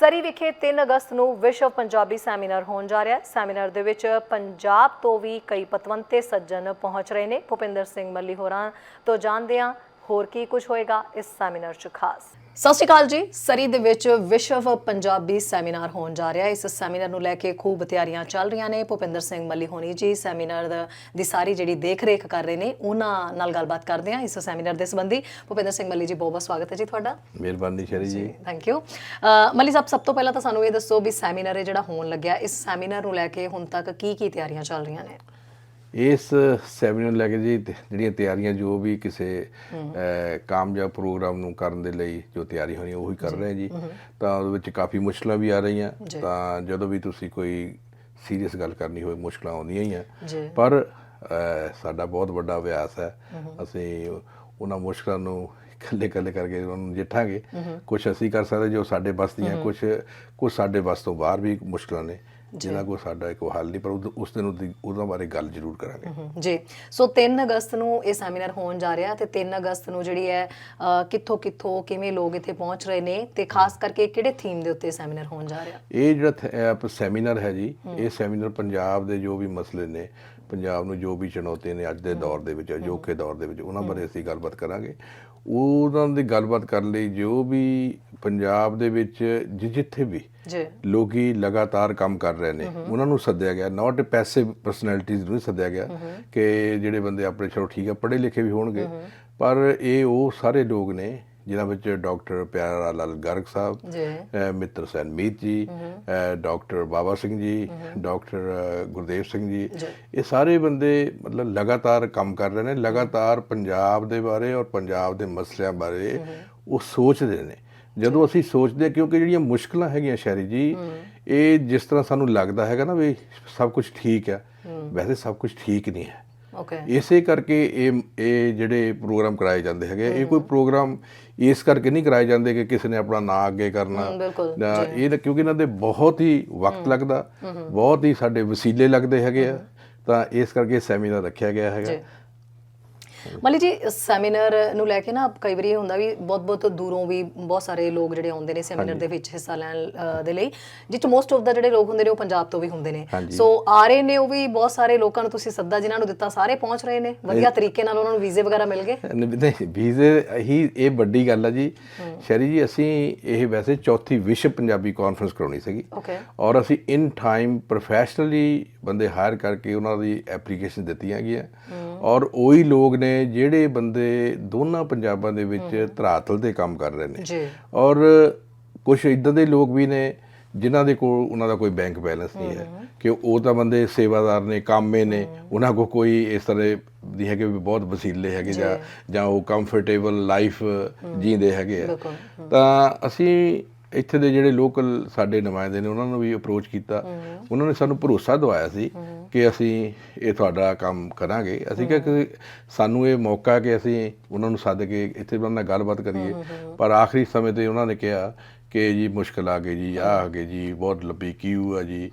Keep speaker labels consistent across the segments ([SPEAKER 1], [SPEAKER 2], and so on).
[SPEAKER 1] ਸਰੀ ਵਿਖੇ 3 ਅਗਸਤ ਨੂੰ ਵਿਸ਼ਵ ਪੰਜਾਬੀ ਸੈਮੀਨਾਰ ਹੋਣ ਜਾ ਰਿਹਾ ਹੈ। ਸੈਮੀਨਾਰ ਦੇ ਵਿੱਚ ਪੰਜਾਬ ਤੋਂ ਵੀ ਕਈ ਪਤਵੰਤੇ ਸੱਜਣ ਪਹੁੰਚ ਰਹੇ ਨੇ। ਭੁਪਿੰਦਰ ਸਿੰਘ ਮੱਲੀ ਹੋਰਾਂ ਤੋਂ ਜਾਣਦੇ ਹਾਂ। ਹੋਰ ਕੀ ਕੁਝ ਹੋਏਗਾ ਇਸ ਸੈਮੀਨਾਰ 'ਚ ਖਾਸ। ਸਤਿ ਸ਼੍ਰੀ ਅਕਾਲ ਜੀ। ਸਰੀ ਦੇ ਵਿੱਚ ਵਿਸ਼ਵ ਪੰਜਾਬੀ ਸੈਮੀਨਾਰ ਹੋਣ ਜਾ ਰਿਹਾ ਹੈ। ਇਸ ਸੈਮੀਨਾਰ ਨੂੰ ਲੈ ਕੇ ਖੂਬ ਤਿਆਰੀਆਂ ਚੱਲ ਰਹੀਆਂ ਨੇ। ਭੁਪਿੰਦਰ ਸਿੰਘ ਮੱਲੀ ਹੋਣੀ ਜੀ ਸੈਮੀਨਾਰ ਦਾ- ਦੀ ਸਾਰੀ ਜਿਹੜੀ ਦੇਖ ਰੇਖ ਕਰ ਰਹੇ ਨੇ ਉਹਨਾਂ ਨਾਲ ਗੱਲਬਾਤ ਕਰਦੇ ਹਾਂ ਇਸ ਸੈਮੀਨਾਰ ਦੇ ਸੰਬੰਧੀ। ਭੁਪਿੰਦਰ ਸਿੰਘ ਮੱਲੀ ਜੀ ਬਹੁਤ ਬਹੁਤ ਸਵਾਗਤ ਹੈ ਜੀ ਤੁਹਾਡਾ।
[SPEAKER 2] ਮਿਹਰਬਾਨੀ ਸ਼ਰੀ ਜੀ।
[SPEAKER 1] ਥੈਂਕ ਯੂ ਮਲੀ ਸਾਹਿਬ ਸਭ ਤੋਂ ਪਹਿਲਾਂ ਤਾਂ ਸਾਨੂੰ ਇਹ ਦੱਸੋ ਵੀ ਸੈਮੀਨਾਰ ਇਹ ਜਿਹੜਾ ਹੋਣ ਲੱਗਿਆ ਇਸ ਸੈਮੀਨਾਰ ਨੂੰ ਲੈ ਕੇ ਹੁਣ ਤੱਕ ਕੀ ਕੀ ਤਿਆਰੀਆਂ ਚੱਲ ਰਹੀਆਂ ਨੇ?
[SPEAKER 2] ਇਸ ਸੈਮੀਨਾਰ ਲੈ ਕੇ ਜੀ ਜਿਹੜੀਆਂ ਤਿਆਰੀਆਂ ਜੋ ਵੀ ਕਿਸੇ ਕਾਮਯਾਬ ਪ੍ਰੋਗਰਾਮ ਨੂੰ ਕਰਨ ਦੇ ਲਈ ਜੋ ਤਿਆਰੀ ਹੋਣੀ ਉਹੀ ਕਰ ਰਹੇ ਹਾਂ ਜੀ। ਤਾਂ ਉਹਦੇ ਵਿੱਚ ਕਾਫੀ ਮੁਸ਼ਕਲਾਂ ਵੀ ਆ ਰਹੀਆਂ। ਤਾਂ ਜਦੋਂ ਵੀ ਤੁਸੀਂ ਕੋਈ ਸੀਰੀਅਸ ਗੱਲ ਕਰਨੀ ਹੋਵੇ ਮੁਸ਼ਕਲਾਂ ਆਉਂਦੀਆਂ ਹੀ ਆ। ਪਰ ਸਾਡਾ ਬਹੁਤ ਵੱਡਾ ਅਭਿਆਸ ਹੈ। ਅਸੀਂ ਉਹਨਾਂ ਮੁਸ਼ਕਲਾਂ ਨੂੰ ਇਕੱਲੇ ਇਕੱਲੇ ਕਰਕੇ ਉਹਨਾਂ ਨੂੰ ਜਿੱਠਾਂਗੇ ਕੁਝ ਅਸੀਂ ਕਰ ਸਕਦੇ ਜੋ ਸਾਡੇ ਬਸ ਦੀਆਂ ਕੁਝ ਕੁਝ ਸਾਡੇ ਬਸ ਤੋਂ ਬਾਹਰ ਵੀ ਮੁਸ਼ਕਲਾਂ ਨੇ। ਜਿਨ੍ਹਾਂ ਕੋ ਸਾਡਾ ਇੱਕ ਹੱਲ ਨਹੀਂ ਪਰ ਉਸ ਦਿਨ ਉਹਦੀ- ਬਾਰੇ ਗੱਲ ਜ਼ਰੂਰ ਕਰਾਂਗੇ।
[SPEAKER 1] ਜੀ। ਸੋ 3 ਅਗਸਤ ਨੂੰ ਇਹ ਸੈਮੀਨਾਰ ਹੋਣ ਜਾ ਰਿਹਾ ਤੇ 3 ਅਗਸਤ ਨੂੰ ਜਿਹੜੀ ਹੈ ਕਿੱਥੋਂ ਕਿੱਥੋਂ ਕਿਵੇਂ ਲੋਕ ਇੱਥੇ ਪਹੁੰਚ ਰਹੇ ਨੇ ਤੇ ਖਾਸ ਕਰਕੇ ਕਿਹੜੇ ਥੀਮ ਦੇ ਉੱਤੇ ਸੈਮੀਨਾਰ ਹੋਣ ਜਾ ਰਿਹਾ?
[SPEAKER 2] ਇਹ ਜਿਹੜਾ ਸੈਮੀਨਾਰ ਹੈ ਜੀ ਇਹ ਸੈਮੀਨਾਰ ਪੰਜਾਬ ਦੇ ਜੋ ਵੀ ਮਸਲੇ ਨੇ ਪੰਜਾਬ ਨੂੰ ਜੋ ਵੀ ਚੁਣੌਤੀਆਂ ਨੇ ਅੱਜ ਦੇ ਦੌਰ ਦੇ ਵਿੱਚ ਅਜੋਕੇ ਦੌਰ ਦੇ ਵਿੱਚ ਉਹਨਾਂ ਬਾਰੇ ਅਸੀਂ ਗੱਲਬਾਤ ਕਰਾਂਗੇ। ਉਹਨਾਂ ਦੀ ਗੱਲਬਾਤ ਕਰਨ ਲਈ ਜੋ ਵੀ ਪੰਜਾਬ ਦੇ ਵਿੱਚ ਜਿੱਥੇ ਵੀ
[SPEAKER 1] ਜੀ।
[SPEAKER 2] ਲੋਕੀ ਲਗਾਤਾਰ ਕੰਮ ਕਰ ਰਹੇ ਨੇ ਉਹਨਾਂ ਨੂੰ ਸੱਦਿਆ ਗਿਆ। ਨਾਟ ਪੈਸਿਵ ਪਰਸਨੈਲਿਟੀਜ਼ ਨੂੰ ਸੱਦਿਆ ਗਿਆ ਕਿ ਜਿਹੜੇ ਬੰਦੇ ਆਪਣੇ ਚਲੋ ਠੀਕ ਆ ਪੜ੍ਹੇ ਲਿਖੇ ਵੀ ਹੋਣਗੇ ਪਰ ਇਹ ਉਹ ਸਾਰੇ ਲੋਕ ਨੇ ਜਿਨ੍ਹਾਂ ਵਿੱਚ ਡਾਕਟਰ ਪਿਆਰਾ ਲਾਲ ਗਰਗ ਸਾਹਿਬ ਮਿੱਤਰ ਸੈਨ ਮੀਤ ਜੀ ਡਾਕਟਰ ਬਾਬਾ ਸਿੰਘ ਜੀ ਡਾਕਟਰ ਗੁਰਦੇਵ ਸਿੰਘ ਜੀ। ਇਹ ਸਾਰੇ ਬੰਦੇ ਮਤਲਬ ਲਗਾਤਾਰ ਕੰਮ ਕਰ ਰਹੇ ਨੇ ਲਗਾਤਾਰ ਪੰਜਾਬ ਦੇ ਬਾਰੇ ਔਰ ਪੰਜਾਬ ਦੇ ਮਸਲਿਆਂ ਬਾਰੇ ਉਹ ਸੋਚਦੇ ਨੇ। ਜਦੋਂ ਅਸੀਂ ਸੋਚਦੇ ਕਿਉਂਕਿ ਜਿਹੜੀਆਂ ਮੁਸ਼ਕਲਾਂ ਹੈਗੀਆਂ ਸ਼ਹਿਰੀ ਜੀ ਇਹ ਜਿਸ ਤਰ੍ਹਾਂ ਸਾਨੂੰ ਲੱਗਦਾ ਹੈਗਾ ਨਾ ਵੀ ਸਭ ਕੁਝ ਠੀਕ ਹੈ ਵੈਸੇ ਸਭ ਕੁਝ ਠੀਕ ਨਹੀਂ ਹੈ।
[SPEAKER 1] ਓਕੇ
[SPEAKER 2] ਇਸੇ ਕਰਕੇ ਇਹ ਇਹ ਜਿਹੜੇ ਪ੍ਰੋਗਰਾਮ ਕਰਾਏ ਜਾਂਦੇ ਹੈਗੇ ਇਹ ਕੋਈ ਪ੍ਰੋਗਰਾਮ ਇਸ ਕਰਕੇ ਨਹੀਂ ਕਰਾਏ ਜਾਂਦੇ ਕਿ ਕਿਸੇ ਨੇ ਆਪਣਾ ਨਾਂ ਅੱਗੇ ਕਰਨਾ। ਇਹ ਤਾਂ ਕਿਉਂਕਿ ਇਹਨਾਂ ਦੇ ਬਹੁਤ ਹੀ ਵਕਤ ਲੱਗਦਾ ਬਹੁਤ ਹੀ ਸਾਡੇ ਵਸੀਲੇ ਲੱਗਦੇ ਹੈਗੇ ਆ ਤਾਂ ਇਸ ਕਰਕੇ ਸੈਮੀਨਾਰ ਰੱਖਿਆ ਗਿਆ ਹੈਗਾ।
[SPEAKER 1] ਮਲੀ ਜੀ ਸੈਮੀਨਾਰ ਨੂੰ ਲੈ ਕੇ ਨਾ ਕਈ ਵਾਰੀ ਇਹ ਹੁੰਦਾ ਵੀ ਬਹੁਤ ਬਹੁਤ ਦੂਰੋਂ ਵੀ ਬਹੁਤ ਸਾਰੇ ਲੋਕ ਜਿਹੜੇ ਆਉਂਦੇ ਨੇ ਸੈਮੀਨਾਰ ਦੇ ਵਿੱਚ ਹਿੱਸਾ ਲੈਣ ਅ, ਦੇ ਲਈ ਜਿੱਚ ਮੋਸਟ ਆਫ ਦਾ ਜਿਹੜੇ ਲੋਕ ਹੁੰਦੇ ਨੇ ਉਹ ਪੰਜਾਬ ਤੋਂ ਵੀ ਹੁੰਦੇ ਨੇ।
[SPEAKER 2] ਹਾਂਜੀ।
[SPEAKER 1] ਸੋ ਆ ਰਹੇ ਨੇ ਉਹ ਵੀ ਬਹੁਤ ਸਾਰੇ ਲੋਕਾਂ ਨੂੰ ਤੁਸੀਂ ਸੱਦਾ ਜਿਨ੍ਹਾਂ ਨੂੰ ਦਿੱਤਾ ਸਾਰੇ ਪਹੁੰਚ ਰਹੇ ਨੇ। ਵਧੀਆ ਤਰੀਕੇ ਨਾਲ ਉਹਨਾਂ ਨੂੰ ਵੀਜ਼ੇ ਵਗੈਰਾ ਮਿਲ ਗਏ?
[SPEAKER 2] ਨਹੀਂ ਵੀਜ਼ੇ ਹੀ ਇਹ ਵੱਡੀ ਗੱਲ ਆ ਜੀ। ਸ਼ਰੀ ਜੀ ਅਸੀਂ ਇਹ ਵੈਸੇ ਚੌਥੀ ਵਿਸ਼ਵ ਪੰਜਾਬੀ ਕਾਨਫਰੰਸ ਕਰਾਉਣੀ ਸੀਗੀ। ਔਰ ਅਸੀਂ ਇਨ ਟਾਈਮ ਪ੍ਰੋਫੈਸ਼ਨਲੀ ਬੰਦੇ ਹਾਇਰ ਕਰਕੇ ਉਹਨਾਂ ਦੀ ਐਪਲੀਕੇਸ਼ਨ ਦਿੱਤੀਆਂ ਗਈਆਂ। ਔਰ ਉਹੀ ਲੋਕ ਨੇ ਜਿਹੜੇ ਬੰਦੇ ਦੋਨਾਂ ਪੰਜਾਬਾਂ ਦੇ ਵਿੱਚ ਧਰਾਤਲ ਤੇ ਕੰਮ ਕਰ ਰਹੇ ਨੇ।
[SPEAKER 1] ਜੀ।
[SPEAKER 2] ਔਰ ਕੁਝ ਇਦਾਂ ਦੇ ਲੋਕ ਵੀ ਨੇ ਜਿਨ੍ਹਾਂ ਦੇ ਕੋਲ ਉਹਨਾਂ ਦਾ ਕੋਈ ਬੈਂਕ ਬੈਲੈਂਸ ਨਹੀਂ ਹੈ। ਕਿ ਉਹ ਤਾਂ ਬੰਦੇ ਸੇਵਾਦਾਰ ਨੇ ਕਾਮੇ ਨੇ ਉਹਨਾਂ ਕੋਲ ਕੋਈ ਇਸ ਤਰ੍ਹਾਂ ਦੀ ਹੈਗੇ ਵੀ ਬਹੁਤ ਵਸੀਲੇ ਹੈਗੇ ਜਾਂ ਜਾਂ। ਉਹ ਕੰਫਰਟੇਬਲ ਲਾਈਫ ਜੀਂਦੇ ਹੈਗੇ ਆ। ਤਾਂ ਅਸੀਂ ਇੱਥੇ ਦੇ ਜਿਹੜੇ ਲੋਕਲ ਸਾਡੇ ਨੁਮਾਇੰਦੇ ਨੇ ਉਹਨਾਂ ਨੂੰ ਵੀ ਅਪਰੋਚ ਕੀਤਾ। ਉਹਨਾਂ ਨੇ ਸਾਨੂੰ ਭਰੋਸਾ ਦਵਾਇਆ ਸੀ ਕਿ ਅਸੀਂ ਇਹ ਤੁਹਾਡਾ ਕੰਮ ਕਰਾਂਗੇ। ਅਸੀਂ ਕਿਹਾ ਕਿ ਸਾਨੂੰ ਇਹ ਮੌਕਾ ਕਿ ਅਸੀਂ ਉਹਨਾਂ ਨੂੰ ਸੱਦ ਕੇ ਇੱਥੇ ਉਹਨਾਂ ਨਾਲ ਗੱਲਬਾਤ ਕਰੀਏ। ਪਰ ਆਖਰੀ ਸਮੇਂ ਤੇ ਉਹਨਾਂ ਨੇ ਕਿਹਾ ਕਿ ਜੀ ਮੁਸ਼ਕਲ ਆ ਗਈ ਜੀ ਆ ਗਈ ਜੀ ਬਹੁਤ ਲੰਬੀ ਕਿਊ ਆ ਜੀ।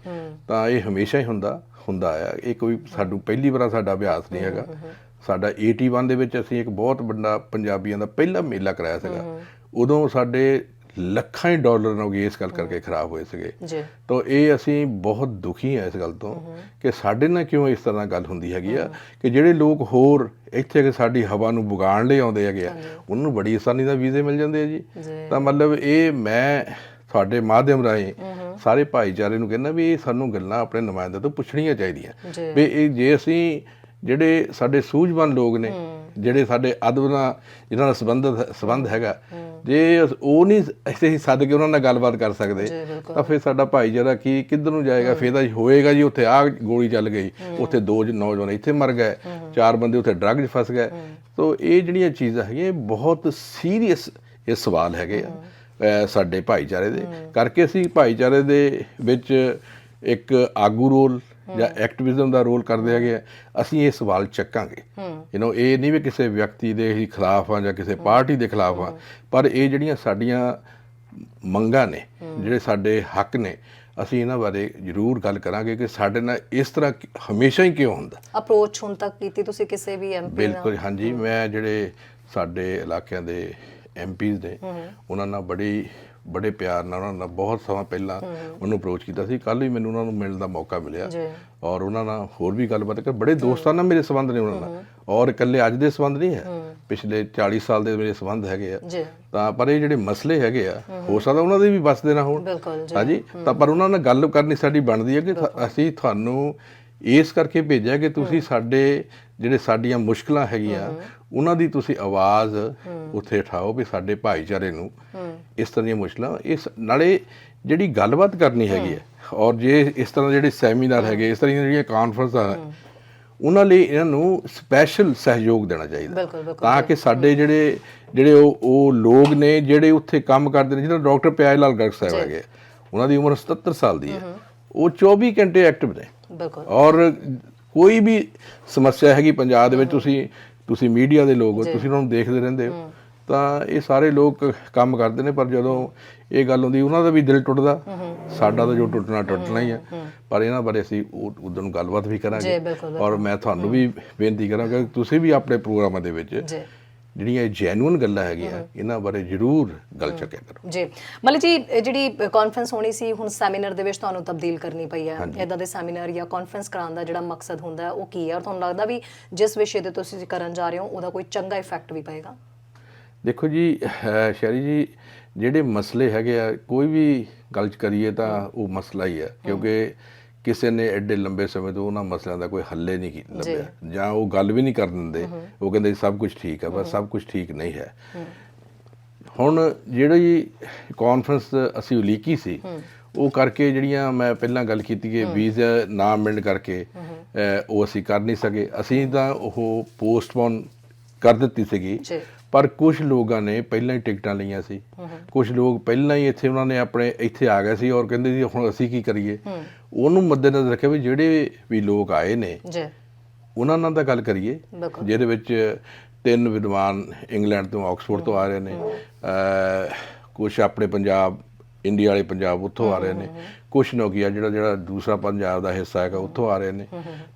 [SPEAKER 2] ਤਾਂ ਇਹ ਹਮੇਸ਼ਾ ਹੀ ਹੁੰਦਾ ਹੁੰਦਾ ਆ ਇਹ ਕੋਈ ਸਾਨੂੰ ਪਹਿਲੀ ਵਾਰ ਸਾਡਾ ਅਭਿਆਸ ਨਹੀਂ ਹੈਗਾ। ਸਾਡਾ 81 ਦੇ ਵਿੱਚ ਅਸੀਂ ਇੱਕ ਬਹੁਤ ਵੱਡਾ ਪੰਜਾਬੀਆਂ ਦਾ ਪਹਿਲਾ ਮੇਲਾ ਕਰਾਇਆ ਸੀਗਾ। ਉਦੋਂ ਸਾਡੇ ਲੱਖਾਂ ਹੀ ਡਾਲਰ ਨਾਲ ਇਸ ਗੱਲ ਕਰਕੇ ਖਰਾਬ ਹੋਏ ਸੀਗੇ।
[SPEAKER 1] ਜੀ।
[SPEAKER 2] ਤਾਂ ਇਹ ਅਸੀਂ ਬਹੁਤ ਦੁਖੀ ਹਾਂ ਇਸ ਗੱਲ ਤੋਂ ਕਿ ਸਾਡੇ ਨਾਲ ਕਿਉਂ ਇਸ ਤਰ੍ਹਾਂ ਗੱਲ ਹੁੰਦੀ ਹੈਗੀ ਆ ਕਿ ਜਿਹੜੇ ਲੋਕ ਹੋਰ ਇੱਥੇ ਕਿ ਸਾਡੀ ਹਵਾ ਨੂੰ ਵਿਗਾੜਨ ਲਈ ਆਉਂਦੇ ਹੈਗੇ ਆ ਉਹਨਾਂ ਨੂੰ ਬੜੀ ਆਸਾਨੀ ਨਾਲ ਵੀਜ਼ੇ ਮਿਲ ਜਾਂਦੇ ਆ ਜੀ। ਤਾਂ ਮਤਲਬ ਇਹ ਮੈਂ ਤੁਹਾਡੇ ਮਾਧਿਅਮ ਰਾਹੀਂ ਸਾਰੇ ਭਾਈਚਾਰੇ ਨੂੰ ਕਹਿੰਦਾ ਵੀ ਇਹ ਸਾਨੂੰ ਗੱਲਾਂ ਆਪਣੇ ਨੁਮਾਇੰਦੇ ਤੋਂ ਪੁੱਛਣੀਆਂ ਚਾਹੀਦੀਆਂ। ਵੀ ਇਹ ਜੇ ਅਸੀਂ ਜਿਹੜੇ ਸਾਡੇ ਸੂਝਵਾਨ ਲੋਕ ਨੇ ਜਿਹੜੇ ਸਾਡੇ ਅਦਬ ਨਾਲ ਜਿਹਨਾਂ ਦਾ ਸੰਬੰਧ ਸੰਬੰਧ ਹੈਗਾ। ਜੇ ਉਹ ਨਹੀਂ ਅਸੀਂ ਸੱਦ ਕੇ ਉਹਨਾਂ ਨਾਲ ਗੱਲਬਾਤ ਕਰ ਸਕਦੇ ਤਾਂ ਫਿਰ ਸਾਡਾ ਭਾਈਚਾਰਾ ਕੀ ਕਿੱਧਰ ਨੂੰ ਜਾਏਗਾ ਫਿਰ ਤਾਂ ਹੋਏਗਾ ਜੀ ਉੱਥੇ ਆ ਗੋਲੀ ਚੱਲ ਗਈ। ਉੱਥੇ ਦੋ ਨੌਜਵਾਨ ਇੱਥੇ ਮਰ ਗਏ ਚਾਰ ਬੰਦੇ ਉੱਥੇ ਡਰੱਗ 'ਚ ਫਸ ਗਏ। ਤੋਂ ਇਹ ਜਿਹੜੀਆਂ ਚੀਜ਼ਾਂ ਹੈਗੀਆਂ ਬਹੁਤ ਸੀਰੀਅਸ ਇਹ ਸਵਾਲ ਹੈਗੇ ਆ ਸਾਡੇ ਭਾਈਚਾਰੇ ਦੇ। ਕਰਕੇ ਅਸੀਂ ਭਾਈਚਾਰੇ ਦੇ ਵਿੱਚ ਇੱਕ ਆਗੂ ਰੋਲ ਜਾਂ ਐਕਟਿਵਿਜ਼ਮ ਦਾ ਰੋਲ ਕਰਦੇ ਹੈਗੇ ਆ ਅਸੀਂ ਇਹ ਸਵਾਲ ਚੱਕਾਂਗੇ। ਯੂ نو ਇਹ ਨਹੀਂ ਵੀ ਕਿਸੇ ਵਿਅਕਤੀ ਦੇ ਹੀ ਖਿਲਾਫ ਆ ਜਾਂ ਕਿਸੇ ਪਾਰਟੀ ਦੇ ਖਿਲਾਫ ਆ ਪਰ ਇਹ ਜਿਹੜੀਆਂ ਸਾਡੀਆਂ ਮੰਗਾਂ ਨੇ ਜਿਹੜੇ ਸਾਡੇ ਹੱਕ ਨੇ ਅਸੀਂ ਇਹਨਾਂ ਬਾਰੇ ਜ਼ਰੂਰ ਗੱਲ ਕਰਾਂਗੇ ਕਿ ਸਾਡੇ ਨਾਲ ਇਸ ਤਰ੍ਹਾਂ ਹਮੇਸ਼ਾ ਹੀ ਕਿਉਂ ਹੁੰਦਾ।
[SPEAKER 1] ਅਪਰੋਚ ਹੁਣ ਤੱਕ ਕੀਤੀ ਤੁਸੀਂ ਕਿਸੇ ਵੀ ਐਮਪੀ ਨਾਲ।
[SPEAKER 2] ਬਿਲਕੁਲ ਹਾਂਜੀ ਮੈਂ ਜਿਹੜੇ ਸਾਡੇ ਇਲਾਕਿਆਂ ਦੇ ਐਮਪੀਜ਼ ਨੇ ਉਹਨਾਂ ਨਾਲ ਬੜੀ ਬੜੇ ਪਿਆਰ ਨਾਲ ਉਹਨਾਂ ਨਾਲ ਬਹੁਤ ਸਮਾਂ ਪਹਿਲਾਂ ਉਹਨੂੰ ਅਪਰੋਚ ਕੀਤਾ ਸੀ। ਕੱਲ ਵੀ ਮੈਨੂੰ ਉਹਨਾਂ ਨੂੰ ਮਿਲਣ ਦਾ ਮੌਕਾ ਮਿਲਿਆ ਔਰ ਉਹਨਾਂ ਨਾਲ ਹੋਰ ਵੀ ਗੱਲਬਾਤ ਕਰ ਬੜੇ ਦੋਸਤਾਨਾ ਮੇਰੇ ਸੰਬੰਧ ਨੇ ਉਹਨਾਂ ਨਾਲ। ਔਰ ਇਕੱਲੇ ਅੱਜ ਦੇ ਸੰਬੰਧ ਨਹੀਂ ਹੈ ਪਿਛਲੇ 40 ਸਾਲ ਦੇ ਮੇਰੇ ਸੰਬੰਧ ਹੈਗੇ ਆ। ਤਾਂ ਪਰ ਇਹ ਜਿਹੜੇ ਮਸਲੇ ਹੈਗੇ ਆ ਹੋ। ਸਕਦਾ ਉਹਨਾਂ ਦੇ ਵੀ ਬਸਦੇ ਨਾ ਹੋਣ। ਹਾਂਜੀ? ਤਾਂ ਪਰ ਉਹਨਾਂ ਨਾਲ ਗੱਲ ਕਰਨੀ ਸਾਡੀ ਬਣਦੀ ਹੈ ਕਿ ਅਸੀਂ ਤੁਹਾਨੂੰ ਇਸ ਕਰਕੇ ਭੇਜਿਆ ਕਿ ਤੁਸੀਂ ਸਾਡੇ ਜਿਹੜੇ ਸਾਡੀਆਂ ਮੁਸ਼ਕਲਾਂ ਹੈਗੀਆਂ ਉਹਨਾਂ ਦੀ ਤੁਸੀਂ ਆਵਾਜ਼ ਉੱਥੇ ਉਠਾਓ ਵੀ ਸਾਡੇ ਭਾਈਚਾਰੇ ਨੂੰ ਇਸ ਤਰ੍ਹਾਂ ਦੀਆਂ ਮੁਸ਼ਕਲਾਂ ਇਸ ਨਾਲੇ ਜਿਹੜੀ ਗੱਲਬਾਤ ਕਰਨੀ ਹੈਗੀ ਹੈ ਔਰ ਜੇ ਇਸ ਤਰ੍ਹਾਂ ਦੇ ਜਿਹੜੇ ਸੈਮੀਨਾਰ ਹੈਗੇ ਇਸ ਤਰ੍ਹਾਂ ਦੀਆਂ ਜਿਹੜੀਆਂ ਕਾਨਫਰੰਸਾਂ ਉਹਨਾਂ ਲਈ ਇਹਨਾਂ ਨੂੰ ਸਪੈਸ਼ਲ ਸਹਿਯੋਗ ਦੇਣਾ ਚਾਹੀਦਾ। ਤਾਂ ਕਿ ਸਾਡੇ ਜਿਹੜੇ ਜਿਹੜੇ ਉਹ ਉਹ ਲੋਕ ਨੇ ਜਿਹੜੇ ਉੱਥੇ ਕੰਮ ਕਰਦੇ ਨੇ ਜਿਹੜਾ ਡਾਕਟਰ ਪਿਆਜ ਲਾਲ ਗਰਗ ਸਾਹਿਬ ਹੈਗੇ ਉਹਨਾਂ ਦੀ ਉਮਰ 77 ਸਾਲ ਦੀ ਹੈ। ਉਹ 24 ਘੰਟੇ ਐਕਟਿਵ ਨੇ।
[SPEAKER 1] ਬਿਲਕੁਲ।
[SPEAKER 2] ਔਰ ਕੋਈ ਵੀ ਸਮੱਸਿਆ ਹੈਗੀ ਪੰਜਾਬ ਦੇ ਵਿੱਚ ਤੁਸੀਂ ਤੁਸੀਂ ਮੀਡੀਆ ਦੇ ਲੋਕ ਹੋ ਤੁਸੀਂ ਉਹਨਾਂ ਨੂੰ ਦੇਖਦੇ ਰਹਿੰਦੇ ਹੋ। ਤਾਂ ਇਹ ਸਾਰੇ ਲੋਕ ਕੰਮ ਕਰਦੇ ਨੇ ਪਰ ਜਦੋਂ ਇਹ ਗੱਲ ਹੁੰਦੀ ਉਹਨਾਂ ਦਾ ਵੀ ਦਿਲ ਟੁੱਟਦਾ। ਸਾਡਾ ਤਾਂ ਜੋ ਟੁੱਟਣਾ ਟੁੱਟਣਾ ਹੀ ਹੈ ਪਰ ਇਹਨਾਂ ਬਾਰੇ ਅਸੀਂ ਉਦੋਂ ਨੂੰ ਗੱਲਬਾਤ ਵੀ ਕਰਾਂਗੇ। ਔਰ ਮੈਂ ਤੁਹਾਨੂੰ ਵੀ ਬੇਨਤੀ ਕਰਾਂਗਾ ਕਿ ਤੁਸੀਂ ਵੀ ਆਪਣੇ ਪ੍ਰੋਗਰਾਮਾਂ ਦੇ ਵਿੱਚ
[SPEAKER 1] ਜੀ।
[SPEAKER 2] ਜਿਹੜੀਆਂ ਇਹ ਜੈਨੂਇਨ ਗੱਲਾਂ ਹੈਗੀਆਂ ਇਹਨਾਂ ਬਾਰੇ ਜ਼ਰੂਰ ਗੱਲ ਚੱਕਿਆ ਕਰੋ।
[SPEAKER 1] ਜੀ। ਮਤਲਬ ਜੀ ਜਿਹੜੀ ਕਾਨਫਰੰਸ ਹੋਣੀ ਸੀ ਹੁਣ ਸੈਮੀਨਾਰ ਦੇ ਵਿੱਚ ਤੁਹਾਨੂੰ ਤਬਦੀਲ ਕਰਨੀ ਪਈ ਹੈ। ਇਦਾਂ ਦੇ ਸੈਮੀਨਾਰ ਜਾਂ ਕਾਨਫਰੰਸ ਕਰਾਉਣ ਦਾ ਜਿਹੜਾ ਮਕਸਦ ਹੁੰਦਾ ਉਹ ਕੀ ਹੈ? ਔਰ ਤੁਹਾਨੂੰ ਲੱਗਦਾ ਵੀ ਜਿਸ ਵਿਸ਼ੇ ਤੇ ਤੁਸੀਂ ਕਰਨ ਜਾ ਰਹੇ ਹੋ ਉਹਦਾ ਕੋਈ ਚੰਗਾ ਇਫੈਕਟ ਵੀ ਪਏਗਾ?
[SPEAKER 2] ਦੇਖੋ ਜੀ ਸ਼ੈਰੀ ਜੀ ਜਿਹੜੇ ਮਸਲੇ ਹੈਗੇ ਆ ਕੋਈ ਵੀ ਗੱਲ 'ਚ ਕਰੀਏ ਤਾਂ ਉਹ ਮਸਲਾ ਹੀ ਹੈ। ਕਿਉਂਕਿ ਕਿਸੇ ਨੇ ਐਡੇ ਲੰਬੇ ਸਮੇਂ ਤੋਂ ਉਹਨਾਂ ਮਸਲਿਆਂ ਦਾ ਕੋਈ ਹੱਲੇ ਨਹੀਂ ਕੀ- ਲੱਭਿਆ। ਜਾਂ ਉਹ ਗੱਲ ਵੀ ਨਹੀਂ ਕਰਨ ਦਿੰਦੇ। ਉਹ ਕਹਿੰਦੇ ਸਭ ਕੁਝ ਠੀਕ ਹੈ ਪਰ ਸਭ ਕੁਝ ਠੀਕ ਨਹੀਂ ਹੈ। ਹੁਣ ਜਿਹੜੀ ਕਾਨਫਰੰਸ ਅਸੀਂ ਉਲੀਕੀ ਸੀ ਉਹ ਕਰਕੇ ਜਿਹੜੀਆਂ ਮੈਂ ਪਹਿਲਾਂ ਗੱਲ ਕੀਤੀ ਕਿ ਵੀਜ਼ਾ ਨਾ ਮਿਲਣ ਕਰਕੇ ਉਹ ਅਸੀਂ ਕਰ ਨਹੀਂ ਸਕੇ। ਅਸੀਂ ਤਾਂ ਉਹ ਪੋਸਟਪੋਨ ਕਰ ਦਿੱਤੀ ਸੀਗੀ। ਪਰ ਕੁਝ ਲੋਕਾਂ ਨੇ ਪਹਿਲਾਂ ਹੀ ਟਿਕਟਾਂ ਲਈਆਂ ਸੀ। ਕੁਝ ਲੋਕ ਪਹਿਲਾਂ ਹੀ ਇੱਥੇ ਉਹਨਾਂ ਨੇ ਆਪਣੇ ਇੱਥੇ ਆ ਗਏ ਸੀ ਔਰ ਕਹਿੰਦੇ ਸੀ ਹੁਣ ਅਸੀਂ ਕੀ ਕਰੀਏ। ਉਹਨੂੰ ਮੱਦੇਨਜ਼ਰ ਰੱਖਿਆ ਵੀ ਜਿਹੜੇ ਵੀ ਲੋਕ ਆਏ ਨੇ
[SPEAKER 1] ਜੀ।
[SPEAKER 2] ਉਹਨਾਂ ਨਾਲ ਤਾਂ ਗੱਲ ਕਰੀਏ। ਜਿਹਦੇ ਵਿੱਚ ਤਿੰਨ ਵਿਦਵਾਨ ਇੰਗਲੈਂਡ ਤੋਂ ਆਕਸਫੋਰਡ ਤੋਂ ਆ ਰਹੇ ਨੇ। ਕੁਝ ਆਪਣੇ ਪੰਜਾਬ ਇੰਡੀਆ ਵਾਲੇ ਪੰਜਾਬ ਉੱਥੋਂ ਆ ਰਹੇ ਨੇ। ਕੁਝ ਨੋਕੀਆ ਜਿਹੜਾ ਜਿਹੜਾ ਦੂਸਰਾ ਪੰਜਾਬ ਦਾ ਹਿੱਸਾ ਹੈਗਾ ਉੱਥੋਂ ਆ ਰਹੇ ਨੇ।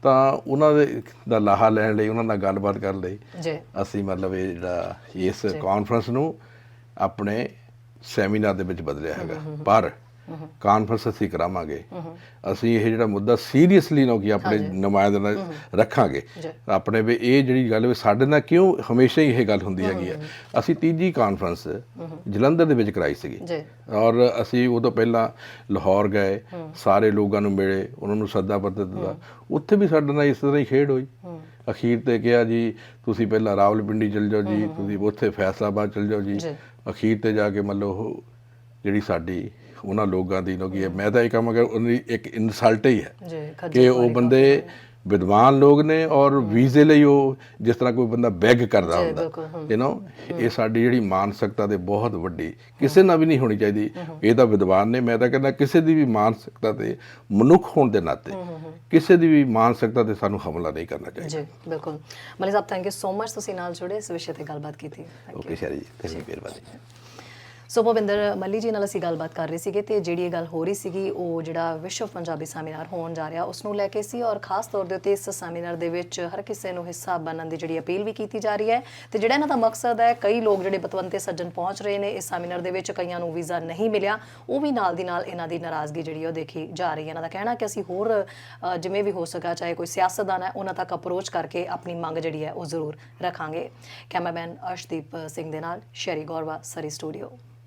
[SPEAKER 2] ਤਾਂ ਉਹਨਾਂ ਦੇ ਦਾ ਲਾਹਾ ਲੈਣ ਲਈ ਉਹਨਾਂ ਨਾਲ ਗੱਲਬਾਤ ਕਰਨ ਲਈ ਅਸੀਂ ਮਤਲਬ ਇਹ ਜਿਹੜਾ ਇਸ ਕਾਨਫਰੰਸ ਨੂੰ ਆਪਣੇ ਸੈਮੀਨਾਰ ਦੇ ਵਿੱਚ ਬਦਲਿਆ ਹੈਗਾ। ਪਰ ਕਾਨਫਰੰਸ ਅਸੀਂ ਕਰਾਵਾਂਗੇ। ਅਸੀਂ ਇਹ ਜਿਹੜਾ ਮੁੱਦਾ ਸੀਰੀਅਸਲੀ ਨਾ ਕਿ ਆਪਣੇ ਨੁਮਾਇੰਦਿਆਂ ਨਾਲ ਰੱਖਾਂਗੇ। ਆਪਣੇ ਵੀ ਇਹ ਜਿਹੜੀ ਗੱਲ ਵੀ ਸਾਡੇ ਨਾਲ ਕਿਉਂ ਹਮੇਸ਼ਾ ਹੀ ਇਹ ਗੱਲ ਹੁੰਦੀ ਹੈਗੀ ਹੈ। ਅਸੀਂ ਤੀਜੀ ਕਾਨਫਰੰਸ ਜਲੰਧਰ ਦੇ ਵਿੱਚ ਕਰਾਈ ਸੀਗੀ। ਔਰ ਅਸੀਂ ਉਹ ਤੋਂ ਪਹਿਲਾਂ ਲਾਹੌਰ ਗਏ। ਸਾਰੇ ਲੋਕਾਂ ਨੂੰ ਮਿਲੇ ਉਹਨਾਂ ਨੂੰ ਸੱਦਾ ਪੱਤਰ ਦਿੱਤਾ। ਉੱਥੇ ਵੀ ਸਾਡੇ ਨਾਲ ਇਸ ਤਰ੍ਹਾਂ ਹੀ ਖੇਡ ਹੋਈ। ਅਖੀਰ ਤੇ ਕਿਹਾ ਜੀ ਤੁਸੀਂ ਪਹਿਲਾਂ ਰਾਵਲਪਿੰਡੀ ਚਲ ਜਾਓ ਜੀ ਤੁਸੀਂ ਉੱਥੇ ਫੈਸਲਾਬਾਦ ਚਲ ਜਾਓ ਜੀ। ਅਖੀਰ ਤੇ ਜਾ ਕੇ ਮੰਨ ਲਓ ਜਿਹੜੀ ਸਾਡੀ ਉਹਨਾਂ ਲੋਕਾਂ ਦੀ ਲੋਕੀ ਮੈਂ ਤਾਂ ਇਹ ਕੰਮ ਅਗਰ ਉਹਦੀ ਇੱਕ ਇਨਸਲਟ ਹੀ ਹੈ ਕਿ ਉਹ ਬੰਦੇ ਵਿਦਵਾਨ ਲੋਕ ਨੇ ਔਰ ਵੀਜ਼ੇ ਲਈ ਉਹ ਜਿਸ ਤਰ੍ਹਾਂ ਕੋਈ ਬੰਦਾ ਬੈਗ ਕਰਦਾ ਹੁੰਦਾ। ਯੂ نو ਇਹ ਸਾਡੀ ਜਿਹੜੀ ਮਾਨਸਿਕਤਾ ਦੇ ਬਹੁਤ ਵੱਡੀ ਕਿਸੇ ਨਾਲ ਵੀ ਨਹੀਂ ਹੋਣੀ ਚਾਹੀਦੀ। ਇਹ ਤਾਂ ਵਿਦਵਾਨ ਨੇ ਮੈਂ ਤਾਂ ਕਹਿੰਦਾ ਕਿਸੇ ਦੀ ਵੀ ਮਾਨਸਿਕਤਾ ਤੇ ਮਨੁੱਖ ਹੋਣ ਦੇ ਨਾਤੇ ਕਿਸੇ ਦੀ ਵੀ ਮਾਨਸਿਕਤਾ ਤੇ ਸਾਨੂੰ ਹਮਲਾ ਨਹੀਂ ਕਰਨਾ ਚਾਹੀਦਾ।
[SPEAKER 1] ਜੀ ਬਿਲਕੁਲ। Mali Sahib thank you so much ਤੁਸੀਂ ਨਾਲ ਜੁੜੇ ਇਸ ਵਿਸ਼ੇ ਤੇ ਗੱਲਬਾਤ ਕੀਤੀ.
[SPEAKER 2] ਓਕੇ ਸ਼ਰੀ ਜੀ ਤੁਹਾਡੀ ਮਿਹਰਬਾਨੀ।
[SPEAKER 1] ਸੋ ਭੁਪਿੰਦਰ ਮੱਲੀ ਜੀ ਨਾਲ ਅਸੀਂ ਗੱਲਬਾਤ ਕਰ ਰਹੇ ਸੀਗੇ ਤੇ ਜਿਹੜੀ ਇਹ ਗੱਲ ਹੋ ਰਹੀ ਸੀਗੀ, ਉਹ ਜਿਹੜਾ ਵਿਸ਼ਵ ਪੰਜਾਬੀ ਸੈਮੀਨਾਰ ਹੋਣ ਜਾ ਰਿਹਾ ਉਸ ਨੂੰ ਲੈ ਕੇ ਸੀ ਔਰ ਖਾਸ ਤੌਰ ਦੇ ਉੱਤੇ ਇਸ ਸੈਮੀਨਾਰ ਦੇ ਵਿੱਚ ਹਰ ਕਿਸੇ ਨੂੰ ਹਿੱਸਾ ਬਣਨ ਦੀ ਜਿਹੜੀ ਅਪੀਲ ਵੀ ਕੀਤੀ ਜਾ ਰਹੀ ਹੈ ਤੇ ਜਿਹੜਾ ਇਹਨਾਂ ਦਾ ਮਕਸਦ ਹੈ, ਕਈ ਲੋਕ ਜਿਹੜੇ ਬਤਵੰਤੇ ਸੱਜਣ ਪਹੁੰਚ ਰਹੇ ਨੇ, ਇਸ ਸੈਮੀਨਾਰ ਦੇ ਵਿੱਚ ਕਈਆਂ ਨੂੰ ਵੀਜ਼ਾ ਨਹੀਂ ਮਿਲਿਆ, ਉਹ ਵੀ ਨਾਲ ਦੀ ਨਾਲ ਇਹਨਾਂ ਦੀ ਨਾਰਾਜ਼ਗੀ ਜਿਹੜੀ ਉਹ ਦੇਖੀ ਜਾ ਰਹੀ ਹੈ। ਇਹਨਾਂ ਦਾ ਕਹਿਣਾ ਕਿ ਅਸੀਂ ਹੋਰ ਜਿਵੇਂ ਵੀ ਹੋ ਸਕਾ ਚਾਹੇ ਕੋਈ ਸਿਆਸਤਦਾਨ ਹੈ, ਉਹਨਾਂ ਤੱਕ ਅਪਰੋਚ ਕਰਕੇ ਆਪਣੀ ਮੰਗ ਜਿਹੜੀ ਹੈ ਉਹ ਜ਼ਰੂਰ ਰੱਖਾਂਗੇ। ਕੈਮਰਾਮੈਨ ਅਰਸ਼ਦੀਪ ਸਿੰਘ ਦੇ ਨਾਲ ਸ਼ੈਰੀ ਗੌਰਵਾ ਸਰੀ ਸਟੂਡੀਓ।